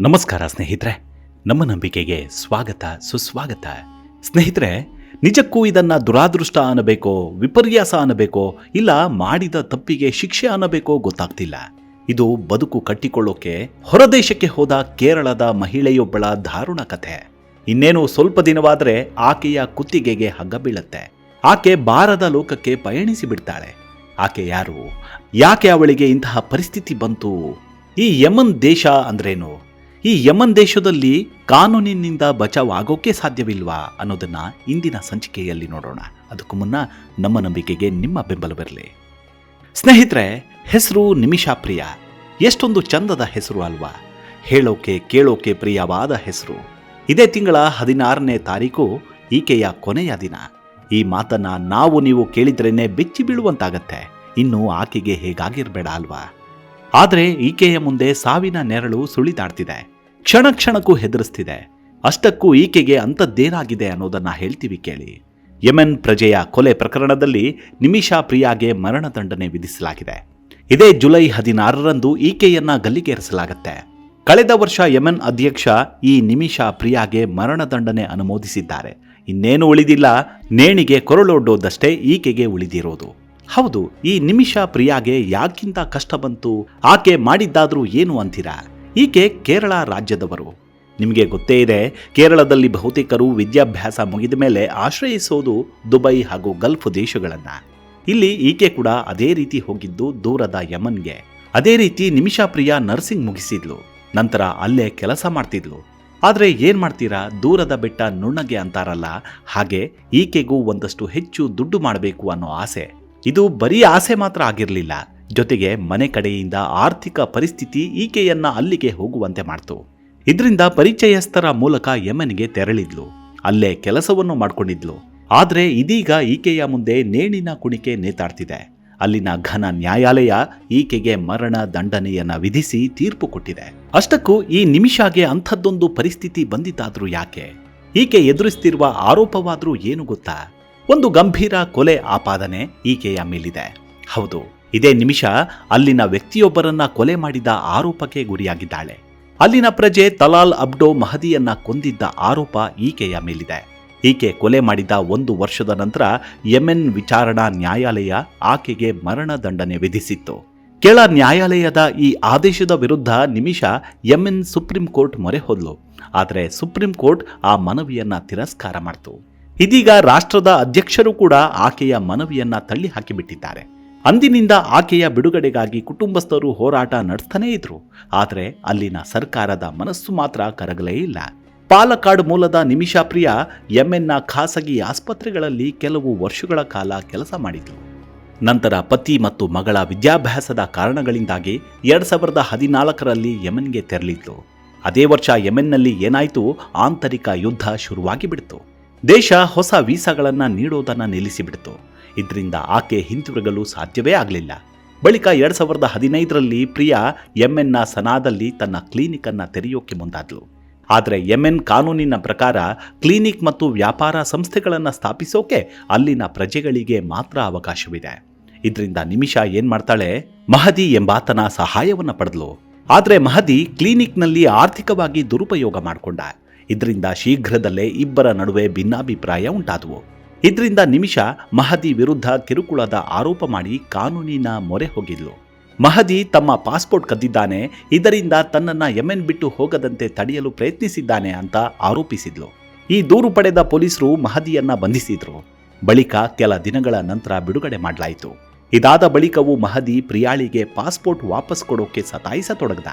ನಮಸ್ಕಾರ ಸ್ನೇಹಿತರೆ, ನಮ್ಮ ನಂಬಿಕೆಗೆ ಸ್ವಾಗತ, ಸುಸ್ವಾಗತ. ಸ್ನೇಹಿತರೆ, ನಿಜಕ್ಕೂ ಇದನ್ನ ದುರಾದೃಷ್ಟ ಅನ್ನಬೇಕೋ, ವಿಪರ್ಯಾಸ ಅನ್ನಬೇಕೋ, ಇಲ್ಲ ಮಾಡಿದ ತಪ್ಪಿಗೆ ಶಿಕ್ಷೆ ಅನ್ನಬೇಕೋ ಗೊತ್ತಾಗ್ತಿಲ್ಲ. ಇದು ಬದುಕು ಕಟ್ಟಿಕೊಳ್ಳೋಕೆ, ಹೊರದೇಶಕ್ಕೆ ಹೋದ ಕೇರಳದ ಮಹಿಳೆಯೊಬ್ಬಳ ದಾರುಣ ಕಥೆ. ಇನ್ನೇನು ಸ್ವಲ್ಪ ದಿನವಾದರೆ ಆಕೆಯ ಕುತ್ತಿಗೆಗೆ ಹಗ್ಗ ಬೀಳತ್ತೆ. ಆಕೆ ಬಾರದ ಲೋಕಕ್ಕೆ ಪಯಣಿಸಿ ಬಿಡ್ತಾಳೆ. ಆಕೆ ಯಾರು? ಯಾಕೆ ಅವಳಿಗೆ ಇಂತಹ ಪರಿಸ್ಥಿತಿ ಬಂತು? ಈ ಯಮನ್ ದೇಶ ಅಂದ್ರೇನು? ಈ ಯಮನ್ ದೇಶದಲ್ಲಿ ಕಾನೂನಿನಿಂದ ಬಚಾವ್ ಆಗೋಕೆ ಸಾಧ್ಯವಿಲ್ವಾ ಅನ್ನೋದನ್ನ ಇಂದಿನ ಸಂಚಿಕೆಯಲ್ಲಿ ನೋಡೋಣ. ಅದಕ್ಕೂ ಮುನ್ನ ನಮ್ಮ ನಂಬಿಕೆಗೆ ನಿಮ್ಮ ಬೆಂಬಲ ಬರಲಿ. ಸ್ನೇಹಿತರೆ, ಹೆಸರು ನಿಮಿಷಾ ಪ್ರಿಯ. ಎಷ್ಟೊಂದು ಚಂದದ ಹೆಸರು ಅಲ್ವಾ? ಹೇಳೋಕೆ, ಕೇಳೋಕೆ ಪ್ರಿಯವಾದ ಹೆಸರು. ಇದೇ ತಿಂಗಳ ಹದಿನಾರನೇ ತಾರೀಕು ಈಕೆಯ ಕೊನೆಯ ದಿನ. ಈ ಮಾತನ್ನ ನಾವು ನೀವು ಕೇಳಿದ್ರೇನೆ ಬೆಚ್ಚಿ ಬೀಳುವಂತಾಗತ್ತೆ. ಇನ್ನು ಆಕೆಗೆ ಹೇಗಾಗಿರ್ಬೇಡ ಅಲ್ವಾ? ಆದರೆ ಈಕೆಯ ಮುಂದೆ ಸಾವಿನ ನೆರಳು ಸುಳಿದಾಡ್ತಿದೆ. ಕ್ಷಣ ಕ್ಷಣಕ್ಕೂ ಹೆದರಿಸ್ತಿದೆ. ಅಷ್ಟಕ್ಕೂ ಈಕೆಗೆ ಅಂಥದ್ದೇನಾಗಿದೆ ಅನ್ನೋದನ್ನ ಹೇಳ್ತೀವಿ ಕೇಳಿ. ಯೆಮೆನ್ ಪ್ರಜೆಯ ಕೊಲೆ ಪ್ರಕರಣದಲ್ಲಿ ನಿಮಿಷಾ ಪ್ರಿಯಾಗೆ ಮರಣದಂಡನೆ ವಿಧಿಸಲಾಗಿದೆ. ಇದೇ ಜುಲೈ ಹದಿನಾರರಂದು ಈಕೆಯನ್ನ ಗಲ್ಲಿಗೇರಿಸಲಾಗುತ್ತೆ. ಕಳೆದ ವರ್ಷ ಯೆಮೆನ್ ಅಧ್ಯಕ್ಷ ಈ ನಿಮಿಷಾ ಪ್ರಿಯಾಗೆ ಮರಣದಂಡನೆ ಅನುಮೋದಿಸಿದ್ದಾರೆ. ಇನ್ನೇನು ಉಳಿದಿಲ್ಲ. ನೇಣಿಗೆ ಕೊರಳೊಡ್ಡೋದಷ್ಟೇ ಈಕೆಗೆ ಉಳಿದಿರೋದು. ಹೌದು, ಈ ನಿಮಿಷ ಪ್ರಿಯಾಗೆ ಯಾಕಿಂತ ಕಷ್ಟ ಬಂತು, ಆಕೆ ಮಾಡಿದ್ದಾದ್ರೂ ಏನು ಅಂತೀರಾ? ಈಕೆ ಕೇರಳ ರಾಜ್ಯದವರು. ನಿಮಗೆ ಗೊತ್ತೇ ಇದೆ, ಕೇರಳದಲ್ಲಿ ಬಹುತೇಕರು ವಿದ್ಯಾಭ್ಯಾಸ ಮುಗಿದ ಮೇಲೆ ಆಶ್ರಯಿಸೋದು ದುಬೈ ಹಾಗೂ ಗಲ್ಫ್ ದೇಶಗಳನ್ನ. ಇಲ್ಲಿ ಈಕೆ ಕೂಡ ಅದೇ ರೀತಿ ಹೋಗಿದ್ದು ದೂರದ ಯಮನ್ಗೆ. ಅದೇ ರೀತಿ ನಿಮಿಷಾ ಪ್ರಿಯಾ ನರ್ಸಿಂಗ್ ಮುಗಿಸಿದ್ಲು. ನಂತರ ಅಲ್ಲೇ ಕೆಲಸ ಮಾಡ್ತಿದ್ಲು. ಆದರೆ ಏನ್ ಮಾಡ್ತೀರಾ, ದೂರದ ಬೆಟ್ಟ ನುಣ್ಣಗೆ ಅಂತಾರಲ್ಲ, ಹಾಗೆ ಈಕೆಗೂ ಒಂದಷ್ಟು ಹೆಚ್ಚು ದುಡ್ಡು ಮಾಡಬೇಕು ಅನ್ನೋ ಆಸೆ. ಇದು ಬರೀ ಆಸೆ ಮಾತ್ರ ಆಗಿರಲಿಲ್ಲ. ಜೊತೆಗೆ ಮನೆ ಕಡೆಯಿಂದ ಆರ್ಥಿಕ ಪರಿಸ್ಥಿತಿ ಈಕೆಯನ್ನ ಅಲ್ಲಿಗೆ ಹೋಗುವಂತೆ ಮಾಡ್ತು. ಇದರಿಂದ ಪರಿಚಯಸ್ಥರ ಮೂಲಕ ಯಮನಿಗೆ ತೆರಳಿದ್ಲು. ಅಲ್ಲೇ ಕೆಲಸವನ್ನು ಮಾಡಿಕೊಂಡಿದ್ಲು. ಆದರೆ ಇದೀಗ ಈಕೆಯ ಮುಂದೆ ನೇಣಿನ ಕುಣಿಕೆ ನೇತಾಡ್ತಿದೆ. ಅಲ್ಲಿನ ಘನ ನ್ಯಾಯಾಲಯ ಈಕೆಗೆ ಮರಣ ದಂಡನೆಯನ್ನ ವಿಧಿಸಿ ತೀರ್ಪು ಕೊಟ್ಟಿದೆ. ಅಷ್ಟಕ್ಕೂ ಈ ನಿಮಿಷಾಗೆ ಅಂಥದ್ದೊಂದು ಪರಿಸ್ಥಿತಿ ಬಂದಿದ್ದಾದ್ರೂ ಯಾಕೆ? ಈಕೆ ಎದುರಿಸ್ತಿರುವ ಆರೋಪವಾದ್ರೂ ಏನು ಗೊತ್ತಾ? ಒಂದು ಗಂಭೀರ ಕೊಲೆ ಆಪಾದನೆ ಈಕೆಯ ಮೇಲಿದೆ. ಹೌದು, ಇದೇ ನಿಮಿಷ ಅಲ್ಲಿನ ವ್ಯಕ್ತಿಯೊಬ್ಬರನ್ನ ಕೊಲೆ ಮಾಡಿದ ಆರೋಪಕ್ಕೆ ಗುರಿಯಾಗಿದ್ದಾಳೆ. ಅಲ್ಲಿನ ಪ್ರಜೆ ತಲಾಲ್ ಅಬ್ಡೋ ಮಹದಿಯನ್ನ ಕೊಂದಿದ್ದ ಆರೋಪ ಈಕೆಯ ಮೇಲಿದೆ. ಈಕೆ ಕೊಲೆ ಮಾಡಿದ ಒಂದು ವರ್ಷದ ನಂತರ ಯೆಮೆನ್ ವಿಚಾರಣಾ ನ್ಯಾಯಾಲಯ ಆಕೆಗೆ ಮರಣದಂಡನೆ ವಿಧಿಸಿತ್ತು. ಕೆಳ ನ್ಯಾಯಾಲಯದ ಈ ಆದೇಶದ ವಿರುದ್ಧ ನಿಮಿಷ ಯೆಮೆನ್ ಸುಪ್ರೀಂ ಕೋರ್ಟ್ ಮೊರೆ ಹೋದ್ಲು. ಆದರೆ ಸುಪ್ರೀಂ ಕೋರ್ಟ್ ಆ ಮನವಿಯನ್ನ ತಿರಸ್ಕಾರ ಮಾಡಿತು. ಇದೀಗ ರಾಷ್ಟ್ರದ ಅಧ್ಯಕ್ಷರು ಕೂಡ ಆಕೆಯ ಮನವಿಯನ್ನ ತಳ್ಳಿ ಹಾಕಿಬಿಟ್ಟಿದ್ದಾರೆ ಅಂದಿನಿಂದ ಆಕೆಯ ಬಿಡುಗಡೆಗಾಗಿ ಕುಟುಂಬಸ್ಥರು ಹೋರಾಟ ನಡೆಸ್ತಾನೇ ಇದ್ರು. ಆದರೆ ಅಲ್ಲಿನ ಸರ್ಕಾರದ ಮನಸ್ಸು ಮಾತ್ರ ಕರಗಲೇ ಇಲ್ಲ. ಪಾಲಕಾಡ್ ಮೂಲದ ನಿಮಿಷಾ ಪ್ರಿಯ ಎಂಎನ್ನ ಖಾಸಗಿ ಆಸ್ಪತ್ರೆಗಳಲ್ಲಿ ಕೆಲವು ವರ್ಷಗಳ ಕಾಲ ಕೆಲಸ ಮಾಡಿದ್ರು. ನಂತರ ಪತಿ ಮತ್ತು ಮಗಳ ವಿದ್ಯಾಭ್ಯಾಸದ ಕಾರಣಗಳಿಂದಾಗಿ ಎರಡು ಸಾವಿರದ ಹದಿನಾಲ್ಕರಲ್ಲಿ ಯಮನ್ಗೆ ತೆರಳಿದ್ಲು ಅದೇ ವರ್ಷ ಯೆಮೆನ್ನಲ್ಲಿ ಏನಾಯಿತು, ಆಂತರಿಕ ಯುದ್ಧ ಶುರುವಾಗಿ ಬಿಡ್ತು ದೇಶ ಹೊಸ ವೀಸಾಗಳನ್ನು ನೀಡೋದನ್ನ ನಿಲ್ಲಿಸಿಬಿಡ್ತು. ಇದರಿಂದ ಆಕೆ ಹಿಂತಿರುಗಲು ಸಾಧ್ಯವೇ ಆಗಲಿಲ್ಲ. ಬಳಿಕ ಎರಡ್ ಸಾವಿರದ ಹದಿನೈದರಲ್ಲಿ ಪ್ರಿಯಾ ಎಂಎನ್ನ ಸನಾದಲ್ಲಿ ತನ್ನ ಕ್ಲಿನಿಕ್ ಅನ್ನ ತೆರೆಯೋಕೆ ಮುಂದಾದಳು ಆದರೆ ಎಂಎನ್ ಕಾನೂನಿನ ಪ್ರಕಾರ ಕ್ಲಿನಿಕ್ ಮತ್ತು ವ್ಯಾಪಾರ ಸಂಸ್ಥೆಗಳನ್ನು ಸ್ಥಾಪಿಸೋಕೆ ಅಲ್ಲಿನ ಪ್ರಜೆಗಳಿಗೆ ಮಾತ್ರ ಅವಕಾಶವಿದೆ. ಇದರಿಂದ ನಿಮಿಷಾ ಏನು ಮಾಡ್ತಾಳೆ? ಮಹದಿ ಎಂಬಾತನ ಸಹಾಯವನ್ನ ಪಡೆದಳು ಆದರೆ ಮಹದಿ ಕ್ಲಿನಿಕ್ನಲ್ಲಿ ಆರ್ಥಿಕವಾಗಿ ದುರುಪಯೋಗ ಮಾಡಿಕೊಂಡ. ಇದರಿಂದ ಶೀಘ್ರದಲ್ಲೇ ಇಬ್ಬರ ನಡುವೆ ಭಿನ್ನಾಭಿಪ್ರಾಯ ಉಂಟಾದವು. ಇದರಿಂದ ನಿಮಿಷ ಮಹದಿ ವಿರುದ್ಧ ಕಿರುಕುಳದ ಆರೋಪ ಮಾಡಿ ಕಾನೂನಿನ ಮೊರೆ ಹೋಗಿದ್ಲು. ಮಹದಿ ತಮ್ಮ ಪಾಸ್ಪೋರ್ಟ್ ಕದ್ದಿದ್ದಾನೆ, ಇದರಿಂದ ತನ್ನನ್ನ ಯೆಮೆನ್ ಬಿಟ್ಟು ಹೋಗದಂತೆ ತಡೆಯಲು ಪ್ರಯತ್ನಿಸಿದ್ದಾನೆ ಅಂತ ಆರೋಪಿಸಿದ್ಲು. ಈ ದೂರು ಪಡೆದ ಪೊಲೀಸರು ಮಹದಿಯನ್ನ ಬಂಧಿಸಿದ್ರು. ಬಳಿಕ ಕೆಲ ದಿನಗಳ ನಂತರ ಬಿಡುಗಡೆ ಮಾಡಲಾಯಿತು. ಇದಾದ ಬಳಿಕವೂ ಮಹದಿ ಪ್ರಿಯಾಳಿಗೆ ಪಾಸ್ಪೋರ್ಟ್ ವಾಪಸ್ ಕೊಡೋಕೆ ಸತಾಯಿಸತೊಡಗ್ದ.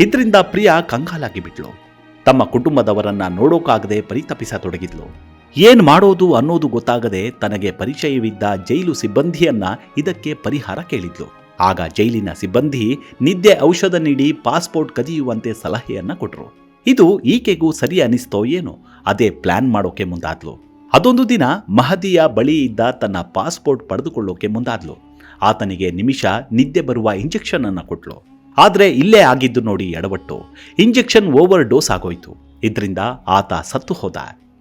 ಇದರಿಂದ ಪ್ರಿಯಾ ಕಂಗಾಲಾಗಿ ಬಿಟ್ಲು. ತಮ್ಮ ಕುಟುಂಬದವರನ್ನ ನೋಡೋಕಾಗದೆ ಪರಿತಪಿಸತೊಡಗಿದ್ಲು. ಏನ್ ಮಾಡೋದು ಅನ್ನೋದು ಗೊತ್ತಾಗದೆ ತನಗೆ ಪರಿಚಯವಿದ್ದ ಜೈಲು ಸಿಬ್ಬಂದಿಯನ್ನ ಇದಕ್ಕೆ ಪರಿಹಾರ ಕೇಳಿದ್ಲು. ಆಗ ಜೈಲಿನ ಸಿಬ್ಬಂದಿ ನಿದ್ದೆ ಔಷಧ ನೀಡಿ ಪಾಸ್ಪೋರ್ಟ್ ಕದಿಯುವಂತೆ ಸಲಹೆಯನ್ನ ಕೊಟ್ರು. ಇದು ಈಕೆಗೂ ಸರಿ ಅನಿಸ್ತೋ ಏನೋ, ಅದೇ ಪ್ಲಾನ್ ಮಾಡೋಕೆ ಮುಂದಾದ್ಲು. ಅದೊಂದು ದಿನ ಮಹದಿಯ ಬಳಿ ಇದ್ದ ತನ್ನ ಪಾಸ್ಪೋರ್ಟ್ ಪಡೆದುಕೊಳ್ಳೋಕೆ ಮುಂದಾದ್ಲು. ಆತನಿಗೆ ನಿಮಿಷ ನಿದ್ದೆ ಬರುವ ಇಂಜೆಕ್ಷನ್ ಅನ್ನ ಕೊಟ್ಲು. ಆದ್ರೆ ಇಲ್ಲೇ ಆಗಿದ್ದು ನೋಡಿ ಎಡವಟ್ಟು. ಇಂಜೆಕ್ಷನ್ ಓವರ್ ಡೋಸ್ ಆಗೋಯ್ತು. ಇದರಿಂದ ಆತ ಸತ್ತು ಹೋದ.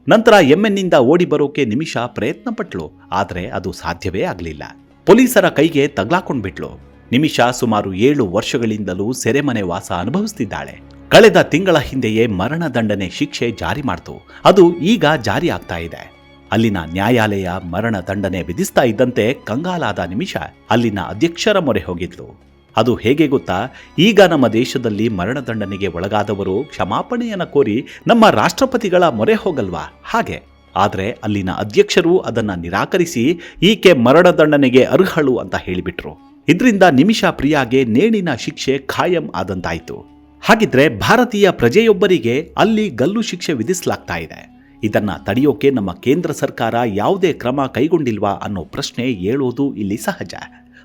ನಂತರ ಎಮ್ಎನ್ನಿಂದ ಓಡಿ ಬರೋಕೆ ನಿಮಿಷ ಪ್ರಯತ್ನ ಪಟ್ಲು ಆದರೆ ಅದು ಸಾಧ್ಯವೇ ಆಗಲಿಲ್ಲ. ಪೊಲೀಸರ ಕೈಗೆ ತಗ್ಲಾಕೊಂಡ್ಬಿಟ್ಲು. ನಿಮಿಷ ಸುಮಾರು ಏಳು ವರ್ಷಗಳಿಂದಲೂ ಸೆರೆಮನೆ ವಾಸ ಅನುಭವಿಸ್ತಿದ್ದಾಳೆ. ಕಳೆದ ತಿಂಗಳ ಹಿಂದೆಯೇ ಮರಣದಂಡನೆ ಶಿಕ್ಷೆ ಜಾರಿ ಮಾಡ್ತು. ಅದು ಈಗ ಜಾರಿ ಆಗ್ತಾ ಇದೆ. ಅಲ್ಲಿನ ನ್ಯಾಯಾಲಯ ಮರಣ ದಂಡನೆ ವಿಧಿಸ್ತಾ ಇದ್ದಂತೆ ಕಂಗಾಲಾದ ನಿಮಿಷ ಅಲ್ಲಿನ ಅಧ್ಯಕ್ಷರ ಮೊರೆ ಹೋಗಿದ್ಲು. ಅದು ಹೇಗೆ ಗೊತ್ತಾ? ಈಗ ನಮ್ಮ ದೇಶದಲ್ಲಿ ಮರಣದಂಡನೆಗೆ ಒಳಗಾದವರು ಕ್ಷಮಾಪಣೆಯನ್ನು ಕೋರಿ ನಮ್ಮ ರಾಷ್ಟ್ರಪತಿಗಳ ಮೊರೆ ಹೋಗಲ್ವಾ? ಹಾಗೆ. ಆದರೆ ಅಲ್ಲಿನ ಅಧ್ಯಕ್ಷರು ಅದನ್ನು ನಿರಾಕರಿಸಿ ಈಕೆ ಮರಣದಂಡನೆಗೆ ಅರ್ಹಳು ಅಂತ ಹೇಳಿಬಿಟ್ರು. ಇದರಿಂದ ನಿಮಿಷ ಪ್ರಿಯಾಗೆ ನೇಣಿನ ಶಿಕ್ಷೆ ಖಾಯಂ ಆದಂತಾಯಿತು. ಹಾಗಿದ್ರೆ ಭಾರತೀಯ ಪ್ರಜೆಯೊಬ್ಬರಿಗೆ ಅಲ್ಲಿ ಗಲ್ಲು ಶಿಕ್ಷೆ ವಿಧಿಸಲಾಗ್ತಾ ಇದೆ. ಇದನ್ನ ತಡೆಯೋಕೆ ನಮ್ಮ ಕೇಂದ್ರ ಸರ್ಕಾರ ಯಾವುದೇ ಕ್ರಮ ಕೈಗೊಂಡಿಲ್ವಾ ಅನ್ನೋ ಪ್ರಶ್ನೆ ಏಳೋದು ಇಲ್ಲಿ ಸಹಜ.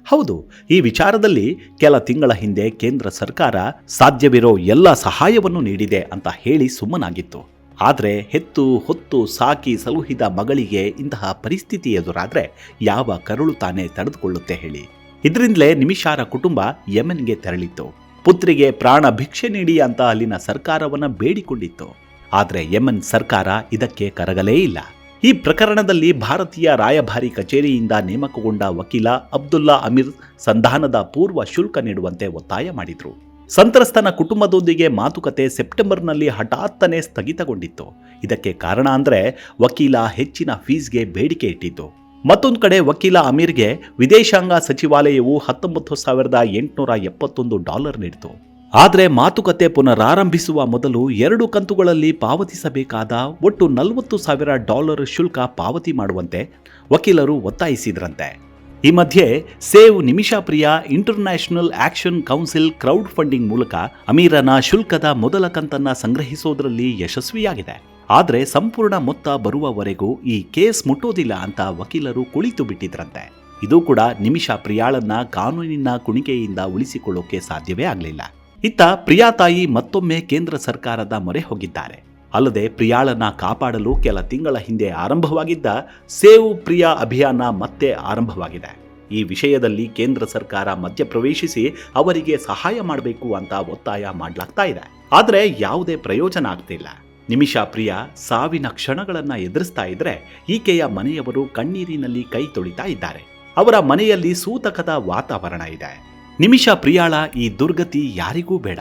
ಹೌದು, ಈ ವಿಚಾರದಲ್ಲಿ ಕೆಲ ತಿಂಗಳ ಹಿಂದೆ ಕೇಂದ್ರ ಸರ್ಕಾರ ಸಾಧ್ಯವಿರೋ ಎಲ್ಲ ಸಹಾಯವನ್ನು ನೀಡಿದೆ ಅಂತ ಹೇಳಿ ಸುಮ್ಮನಾಗಿತ್ತು. ಆದರೆ ಹೆತ್ತು, ಹೊತ್ತು ಸಾಕಿ ಸಲುಹಿದ ಮಗಳಿಗೆ ಇಂತಹ ಪರಿಸ್ಥಿತಿ ಎದುರಾದ್ರೆ ಯಾವ ಕರುಳು ತಾನೇ ತಡೆದುಕೊಳ್ಳುತ್ತೆ ಹೇಳಿ. ಇದರಿಂದಲೇ ನಿಮಿಷಾರ ಕುಟುಂಬ ಯಮನ್ಗೆ ತೆರಳಿತ್ತು. ಪುತ್ರಿಗೆ ಪ್ರಾಣ ಭಿಕ್ಷೆ ನೀಡಿ ಅಂತ ಅಲ್ಲಿನ ಸರ್ಕಾರವನ್ನ ಬೇಡಿಕೊಂಡಿತ್ತು. ಆದರೆ ಯಮನ್ ಸರ್ಕಾರ ಇದಕ್ಕೆ ಕರಗಲೇ ಇಲ್ಲ. ಈ ಪ್ರಕರಣದಲ್ಲಿ ಭಾರತೀಯ ರಾಯಭಾರಿ ಕಚೇರಿಯಿಂದ ನೇಮಕಗೊಂಡ ವಕೀಲ ಅಬ್ದುಲ್ಲಾ ಅಮೀರ್ ಸಂಧಾನದ ಪೂರ್ವ ಶುಲ್ಕ ನೀಡುವಂತೆ ಒತ್ತಾಯ ಮಾಡಿದ್ರು. ಸಂತ್ರಸ್ತನ ಕುಟುಂಬದೊಂದಿಗೆ ಮಾತುಕತೆ ಸೆಪ್ಟೆಂಬರ್ನಲ್ಲಿ ಹಠಾತ್ತನೆ ಸ್ಥಗಿತಗೊಂಡಿತ್ತು. ಇದಕ್ಕೆ ಕಾರಣ ಅಂದರೆ ವಕೀಲ ಹೆಚ್ಚಿನ ಫೀಸ್ಗೆ ಬೇಡಿಕೆ ಇಟ್ಟಿದ್ದು. ಮತ್ತೊಂದು ಕಡೆ ವಕೀಲ ಅಮೀರ್ಗೆ ವಿದೇಶಾಂಗ ಸಚಿವಾಲಯವು ಹತ್ತೊಂಬತ್ತು ಸಾವಿರದ ಎಂಟುನೂರ ಎಪ್ಪತ್ತೊಂದು ಡಾಲರ್ ನೀಡಿತು ಆದರೆ ಮಾತುಕತೆ ಪುನರಾರಂಭಿಸುವ ಮೊದಲು ಎರಡು ಕಂತುಗಳಲ್ಲಿ ಪಾವತಿಸಬೇಕಾದ ಒಟ್ಟು ನಲವತ್ತು ಸಾವಿರ ಡಾಲರ್ ಶುಲ್ಕ ಪಾವತಿ ಮಾಡುವಂತೆ ವಕೀಲರು ಒತ್ತಾಯಿಸಿದ್ರಂತೆ. ಈ ಮಧ್ಯೆ save Nimisha Priya international action council crowd funding ಮೂಲಕ ಅಮೀರನ ಶುಲ್ಕದ ಮೊದಲ ಕಂತನ್ನ ಸಂಗ್ರಹಿಸೋದ್ರಲ್ಲಿ ಯಶಸ್ವಿಯಾಗಿದೆ. ಆದರೆ ಸಂಪೂರ್ಣ ಮೊತ್ತ ಬರುವವರೆಗೂ ಈ ಕೇಸ್ ಮುಟ್ಟೋದಿಲ್ಲ ಅಂತ ವಕೀಲರು ಕುಳಿತು ಬಿಟ್ಟಿದ್ರಂತೆ. ಇದು ಕೂಡ ನಿಮಿಷಾ ಪ್ರಿಯಾಳನ್ನ ಕಾನೂನಿನ ಕುಣಿಕೆಯಿಂದ ಉಳಿಸಿಕೊಳ್ಳೋಕೆ ಸಾಧ್ಯವೇ ಆಗಲಿಲ್ಲ. ಇತ್ತ ಪ್ರಿಯಾ ತಾಯಿ ಮತ್ತೊಮ್ಮೆ ಕೇಂದ್ರ ಸರ್ಕಾರದ ಮೊರೆ ಹೋಗಿದ್ದಾರೆ. ಅಲ್ಲದೆ ಪ್ರಿಯಾಳನ್ನ ಕಾಪಾಡಲು ಕೆಲ ತಿಂಗಳ ಹಿಂದೆ ಆರಂಭವಾಗಿದ್ದ ಸೇವ್ ಪ್ರಿಯಾ ಅಭಿಯಾನ ಮತ್ತೆ ಆರಂಭವಾಗಿದೆ. ಈ ವಿಷಯದಲ್ಲಿ ಕೇಂದ್ರ ಸರ್ಕಾರ ಮಧ್ಯಪ್ರವೇಶಿಸಿ ಅವರಿಗೆ ಸಹಾಯ ಮಾಡಬೇಕು ಅಂತ ಒತ್ತಾಯ ಮಾಡಲಾಗ್ತಾ ಇದೆ. ಆದರೆ ಯಾವುದೇ ಪ್ರಯೋಜನ ಆಗ್ತಿಲ್ಲ. ನಿಮಿಷಾ ಪ್ರಿಯಾ, ಸಾವಿನ ಕ್ಷಣಗಳನ್ನ ಎದುರಿಸ್ತಾ ಇದ್ರೆ ಈಕೆಯ ಮನೆಯವರು ಕಣ್ಣೀರಿನಲ್ಲಿ ಕೈ ತೊಳಿತಾ ಇದ್ದಾರೆ. ಅವರ ಮನೆಯಲ್ಲಿ ಸೂತಕದ ವಾತಾವರಣ ಇದೆ. ನಿಮಿಷ ಪ್ರಿಯಾಳ ಈ ದುರ್ಗತಿ ಯಾರಿಗೂ ಬೇಡ.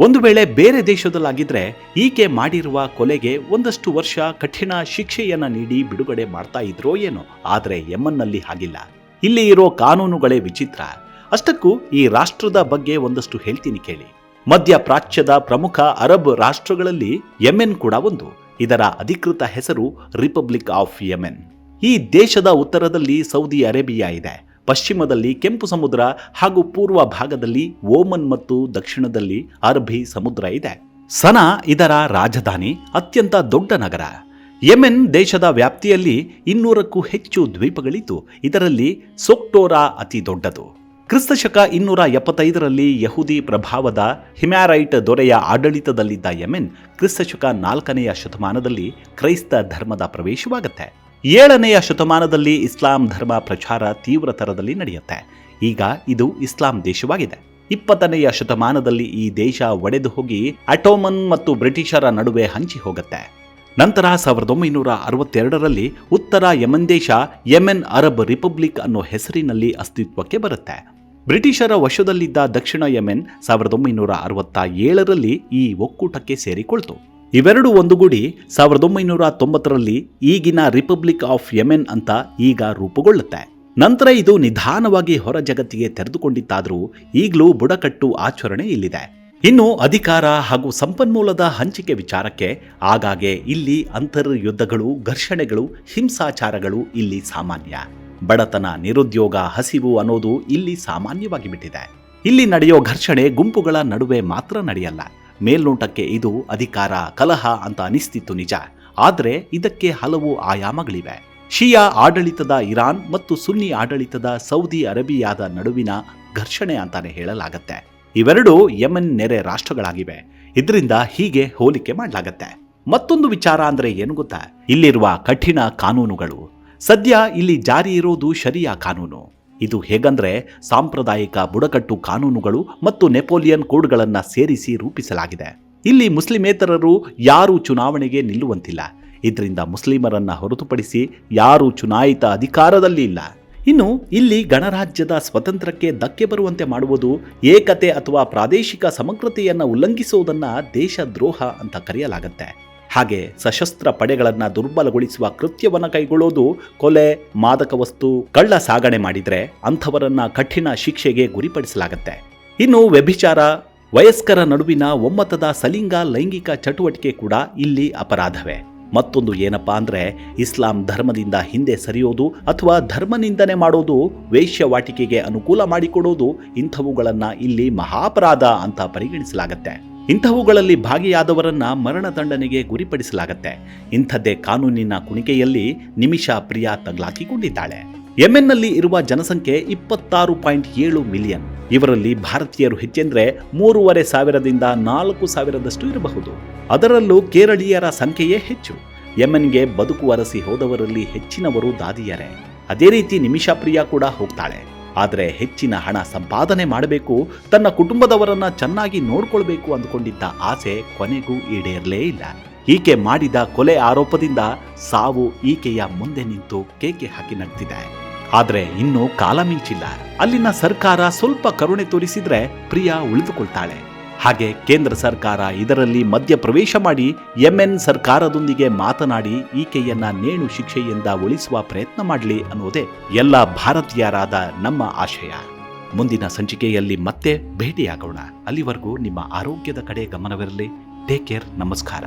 ಒಂದು ವೇಳೆ ಬೇರೆ ದೇಶದಲ್ಲಾಗಿದ್ರೆ ಈಕೆ ಮಾಡಿರುವ ಕೊಲೆಗೆ ಒಂದಷ್ಟು ವರ್ಷ ಕಠಿಣ ಶಿಕ್ಷೆಯನ್ನ ನೀಡಿ ಬಿಡುಗಡೆ ಮಾಡ್ತಾ ಇದ್ರೋ ಏನೋ, ಆದ್ರೆ ಯಮನ್ನಲ್ಲಿ ಹಾಗಿಲ್ಲ. ಇಲ್ಲಿ ಇರೋ ಕಾನೂನುಗಳೇ ವಿಚಿತ್ರ. ಅಷ್ಟಕ್ಕೂ ಈ ರಾಷ್ಟ್ರದ ಬಗ್ಗೆ ಒಂದಷ್ಟು ಹೇಳ್ತೀನಿ ಕೇಳಿ. ಮಧ್ಯ ಪ್ರಾಚ್ಯದ ಪ್ರಮುಖ ಅರಬ್ ರಾಷ್ಟ್ರಗಳಲ್ಲಿ ಯೆಮೆನ್ ಕೂಡ ಒಂದು. ಇದರ ಅಧಿಕೃತ ಹೆಸರು ರಿಪಬ್ಲಿಕ್ ಆಫ್ ಯಮೆನ್. ಈ ದೇಶದ ಉತ್ತರದಲ್ಲಿ ಸೌದಿ ಅರೇಬಿಯಾ ಇದೆ. ಪಶ್ಚಿಮದಲ್ಲಿ ಕೆಂಪು ಸಮುದ್ರ ಹಾಗೂ ಪೂರ್ವ ಭಾಗದಲ್ಲಿ ಓಮನ್ ಮತ್ತು ದಕ್ಷಿಣದಲ್ಲಿ ಅರಬ್ಬಿ ಸಮುದ್ರ ಇದೆ. ಸನಾ ಇದರ ರಾಜಧಾನಿ, ಅತ್ಯಂತ ದೊಡ್ಡ ನಗರ. ಯೆಮೆನ್ ದೇಶದ ವ್ಯಾಪ್ತಿಯಲ್ಲಿ ಇನ್ನೂರಕ್ಕೂ ಹೆಚ್ಚು ದ್ವೀಪಗಳಿದ್ದು, ಇದರಲ್ಲಿ ಸೊಕ್ಟೋರಾ ಅತಿ ದೊಡ್ಡದು. ಕ್ರಿಸ್ತಶಕ ಇನ್ನೂರ ಎಪ್ಪತ್ತೈದರಲ್ಲಿ ಯಹೂದಿ ಪ್ರಭಾವದ ಹಿಮ್ಯಾರೈಟ್ ದೊರೆಯ ಆಡಳಿತದಲ್ಲಿದ್ದ ಯೆಮೆನ್, ಕ್ರಿಸ್ತಶಕ ನಾಲ್ಕನೆಯ ಶತಮಾನದಲ್ಲಿ ಕ್ರೈಸ್ತ ಧರ್ಮದ ಪ್ರವೇಶವಾಗುತ್ತೆ. ಏಳನೆಯ ಶತಮಾನದಲ್ಲಿ ಇಸ್ಲಾಂ ಧರ್ಮ ಪ್ರಚಾರ ತೀವ್ರತರದಲ್ಲಿ ನಡೆಯುತ್ತೆ. ಈಗ ಇದು ಇಸ್ಲಾಂ ದೇಶವಾಗಿದೆ. ಇಪ್ಪತ್ತನೆಯ ಶತಮಾನದಲ್ಲಿ ಈ ದೇಶ ಒಡೆದು ಹೋಗಿ ಅಟೋಮನ್ ಮತ್ತು ಬ್ರಿಟಿಷರ ನಡುವೆ ಹಂಚಿ ಹೋಗುತ್ತೆ. ನಂತರ ಸಾವಿರದ ಒಂಬೈನೂರ ಅರವತ್ತೆರಡರಲ್ಲಿ ಉತ್ತರ ಯಮನ್ ದೇಶ ಯಮೆನ್ ಅರಬ್ ರಿಪಬ್ಲಿಕ್ ಅನ್ನೋ ಹೆಸರಿನಲ್ಲಿ ಅಸ್ತಿತ್ವಕ್ಕೆ ಬರುತ್ತೆ. ಬ್ರಿಟಿಷರ ವಶದಲ್ಲಿದ್ದ ದಕ್ಷಿಣ ಯಮೆನ್ ಸಾವಿರದ ಒಂಬೈನೂರ ಅರವತ್ತ ಏಳರಲ್ಲಿ ಈ ಒಕ್ಕೂಟಕ್ಕೆ ಸೇರಿಕೊಳ್ತು. ಇವೆರಡು ಒಂದುಗೂಡಿ ಸಾವಿರದ ಒಂಬೈನೂರ ತೊಂಬತ್ತರಲ್ಲಿ ಈಗಿನ ರಿಪಬ್ಲಿಕ್ ಆಫ್ ಯೆಮೆನ್ ಅಂತ ಈಗ ರೂಪುಗೊಳ್ಳುತ್ತೆ. ನಂತರ ಇದು ನಿಧಾನವಾಗಿ ಹೊರ ಜಗತ್ತಿಗೆ ತೆರೆದುಕೊಂಡಿತ್ತಾದರೂ ಈಗಲೂ ಬುಡಕಟ್ಟು ಆಚರಣೆ ಇಲ್ಲಿದೆ. ಇನ್ನು ಅಧಿಕಾರ ಹಾಗೂ ಸಂಪನ್ಮೂಲದ ಹಂಚಿಕೆ ವಿಚಾರಕ್ಕೆ ಆಗಾಗ್ಗೆ ಇಲ್ಲಿ ಅಂತರ್ ಯುದ್ಧಗಳು ಘರ್ಷಣೆಗಳು, ಹಿಂಸಾಚಾರಗಳು ಇಲ್ಲಿ ಸಾಮಾನ್ಯ. ಬಡತನ, ನಿರುದ್ಯೋಗ, ಹಸಿವು ಅನ್ನೋದು ಇಲ್ಲಿ ಸಾಮಾನ್ಯವಾಗಿ ಬಿಟ್ಟಿದೆ. ಇಲ್ಲಿ ನಡೆಯೋ ಘರ್ಷಣೆ ಗುಂಪುಗಳ ನಡುವೆ ಮಾತ್ರ ನಡೆಯಲ್ಲ. ಮೇಲ್ನೋಟಕ್ಕೆ ಇದು ಅಧಿಕಾರ, ಕಲಹ ಅಂತ ಅನಿಸ್ತಿತ್ತು ನಿಜ. ಆದರೆ ಇದಕ್ಕೆ ಹಲವು ಆಯಾಮಗಳಿವೆ. ಶಿಯಾ ಆಡಳಿತದ ಇರಾನ್ ಮತ್ತು ಸುನ್ನಿ ಆಡಳಿತದ ಸೌದಿ ಅರೇಬಿಯಾದ ನಡುವಿನ ಘರ್ಷಣೆ ಅಂತಾನೆ ಹೇಳಲಾಗತ್ತೆ. ಇವೆರಡು ಯಮನ್ ನೆರೆ ರಾಷ್ಟ್ರಗಳಾಗಿವೆ. ಇದರಿಂದ ಹೀಗೆ ಹೋಲಿಕೆ ಮಾಡಲಾಗತ್ತೆ. ಮತ್ತೊಂದು ವಿಚಾರ ಅಂದ್ರೆ ಏನು ಗೊತ್ತಾ? ಇಲ್ಲಿರುವ ಕಠಿಣ ಕಾನೂನುಗಳು. ಸದ್ಯ ಇಲ್ಲಿ ಜಾರಿ ಇರೋದು ಶರಿಯಾ ಕಾನೂನು. ಇದು ಹೇಗಂದ್ರೆ ಸಾಂಪ್ರದಾಯಿಕ ಬುಡಕಟ್ಟು ಕಾನೂನುಗಳು ಮತ್ತು ನೆಪೋಲಿಯನ್ ಕೋಡ್ಗಳನ್ನು ಸೇರಿಸಿ ರೂಪಿಸಲಾಗಿದೆ. ಇಲ್ಲಿ ಮುಸ್ಲಿಮೇತರರು ಯಾರು ಚುನಾವಣೆಗೆ ನಿಲ್ಲುವಂತಿಲ್ಲ. ಇದರಿಂದ ಮುಸ್ಲಿಮರನ್ನ ಹೊರತುಪಡಿಸಿ ಯಾರು ಚುನಾಯಿತ ಅಧಿಕಾರದಲ್ಲಿ ಇಲ್ಲ. ಇನ್ನು ಇಲ್ಲಿ ಗಣರಾಜ್ಯದ ಸ್ವತಂತ್ರಕ್ಕೆ ಧಕ್ಕೆ ಬರುವಂತೆ ಮಾಡುವುದು ಏಕತೆ ಅಥವಾ ಪ್ರಾದೇಶಿಕ ಸಮಗ್ರತೆಯನ್ನು ಉಲ್ಲಂಘಿಸುವುದನ್ನು ದೇಶದ್ರೋಹ ಅಂತ ಕರೆಯಲಾಗುತ್ತೆ. ಹಾಗೆ ಸಶಸ್ತ್ರ ಪಡೆಗಳನ್ನ ದುರ್ಬಲಗೊಳಿಸುವ ಕೃತ್ಯವನ್ನ ಕೈಗೊಳ್ಳೋದು ಕೊಲೆ, ಮಾದಕ ವಸ್ತು, ಕಳ್ಳ ಸಾಗಣೆ ಮಾಡಿದ್ರೆ ಅಂಥವರನ್ನ ಕಠಿಣ ಶಿಕ್ಷೆಗೆ ಗುರಿಪಡಿಸಲಾಗುತ್ತೆ. ಇನ್ನು ವ್ಯಭಿಚಾರ, ವಯಸ್ಕರ ನಡುವಿನ ಒಮ್ಮತದ ಸಲಿಂಗ ಲೈಂಗಿಕ ಚಟುವಟಿಕೆ ಕೂಡ ಇಲ್ಲಿ ಅಪರಾಧವೇ. ಮತ್ತೊಂದು ಏನಪ್ಪಾ ಅಂದ್ರೆ ಇಸ್ಲಾಂ ಧರ್ಮದಿಂದ ಹಿಂದೆ ಸರಿಯೋದು ಅಥವಾ ಧರ್ಮ ನಿಂದನೆ ಮಾಡೋದು ವೇಶ್ಯವಾಟಿಕೆಗೆ ಅನುಕೂಲ ಮಾಡಿಕೊಡೋದು ಇಂಥವುಗಳನ್ನ ಇಲ್ಲಿ ಮಹಾಪರಾಧ ಅಂತ ಪರಿಗಣಿಸಲಾಗತ್ತೆ. ಇಂಥವುಗಳಲ್ಲಿ ಭಾಗಿಯಾದವರನ್ನ ಮರಣದಂಡನೆಗೆ ಗುರಿಪಡಿಸಲಾಗತ್ತೆ. ಇಂಥದ್ದೇ ಕಾನೂನಿನ ಕುಣಿಕೆಯಲ್ಲಿ ನಿಮಿಷಾ ಪ್ರಿಯಾ ತಗ್ಲಾಕಿಕೊಂಡಿದ್ದಾಳೆ. ಯೆಮೆನ್ನಲ್ಲಿ ಇರುವ ಜನಸಂಖ್ಯೆ ಇಪ್ಪತ್ತಾರು ಪಾಯಿಂಟ್ ಏಳು ಮಿಲಿಯನ್. ಇವರಲ್ಲಿ ಭಾರತೀಯರು ಹೆಚ್ಚೆಂದ್ರೆ ಮೂರುವರೆ ಸಾವಿರದಿಂದ ನಾಲ್ಕು ಸಾವಿರದಷ್ಟು ಇರಬಹುದು. ಅದರಲ್ಲೂ ಕೇರಳೀಯರ ಸಂಖ್ಯೆಯೇ ಹೆಚ್ಚು. ಯೆಮೆನ್ಗೆ ಬದುಕು ಅರಸಿ ಹೋದವರಲ್ಲಿ ಹೆಚ್ಚಿನವರು ದಾದಿಯರೇ. ಅದೇ ರೀತಿ ನಿಮಿಷಾ ಪ್ರಿಯಾ ಕೂಡ ಹೋಗ್ತಾಳೆ. ಆದರೆ ಹೆಚ್ಚಿನ ಹಣ ಸಂಪಾದನೆ ಮಾಡಬೇಕು, ತನ್ನ ಕುಟುಂಬದವರನ್ನ ಚೆನ್ನಾಗಿ ನೋಡ್ಕೊಳ್ಬೇಕು ಅಂದುಕೊಂಡಿದ್ದ ಆಸೆ ಕೊನೆಗೂ ಈಡೇರಲೇ ಇಲ್ಲ. ಈಕೆ ಮಾಡಿದ ಕೊಲೆ ಆರೋಪದಿಂದ ಸಾವು ಈಕೆಯ ಮುಂದೆ ನಿಂತು ಕೇಕೆ ಹಾಕಿ ನಗ್ತಿದೆ. ಆದ್ರೆ ಇನ್ನು ಕಾಲ ಮಿಂಚಿಲ್ಲ. ಅಲ್ಲಿನ ಸರ್ಕಾರ ಸ್ವಲ್ಪ ಕರುಣೆ ತೋರಿಸಿದ್ರೆ ಪ್ರಿಯಾ ಉಳಿದುಕೊಳ್ತಾಳೆ. ಹಾಗೆ ಕೇಂದ್ರ ಸರ್ಕಾರ ಇದರಲ್ಲಿ ಮಧ್ಯ ಪ್ರವೇಶ ಮಾಡಿ ಎಂಎನ್ ಸರ್ಕಾರದೊಂದಿಗೆ ಮಾತನಾಡಿ ಈಕೆಯನ್ನ ನೇಣು ಶಿಕ್ಷೆಯಿಂದ ಉಳಿಸುವ ಪ್ರಯತ್ನ ಮಾಡಲಿ ಅನ್ನೋದೇ ಎಲ್ಲ ಭಾರತೀಯರಾದ ನಮ್ಮ ಆಶಯ. ಮುಂದಿನ ಸಂಚಿಕೆಯಲ್ಲಿ ಮತ್ತೆ ಭೇಟಿಯಾಗೋಣ. ಅಲ್ಲಿವರೆಗೂ ನಿಮ್ಮ ಆರೋಗ್ಯದ ಕಡೆ ಗಮನವಿರಲಿ. ಟೇಕ್ ಕೇರ್ ನಮಸ್ಕಾರ.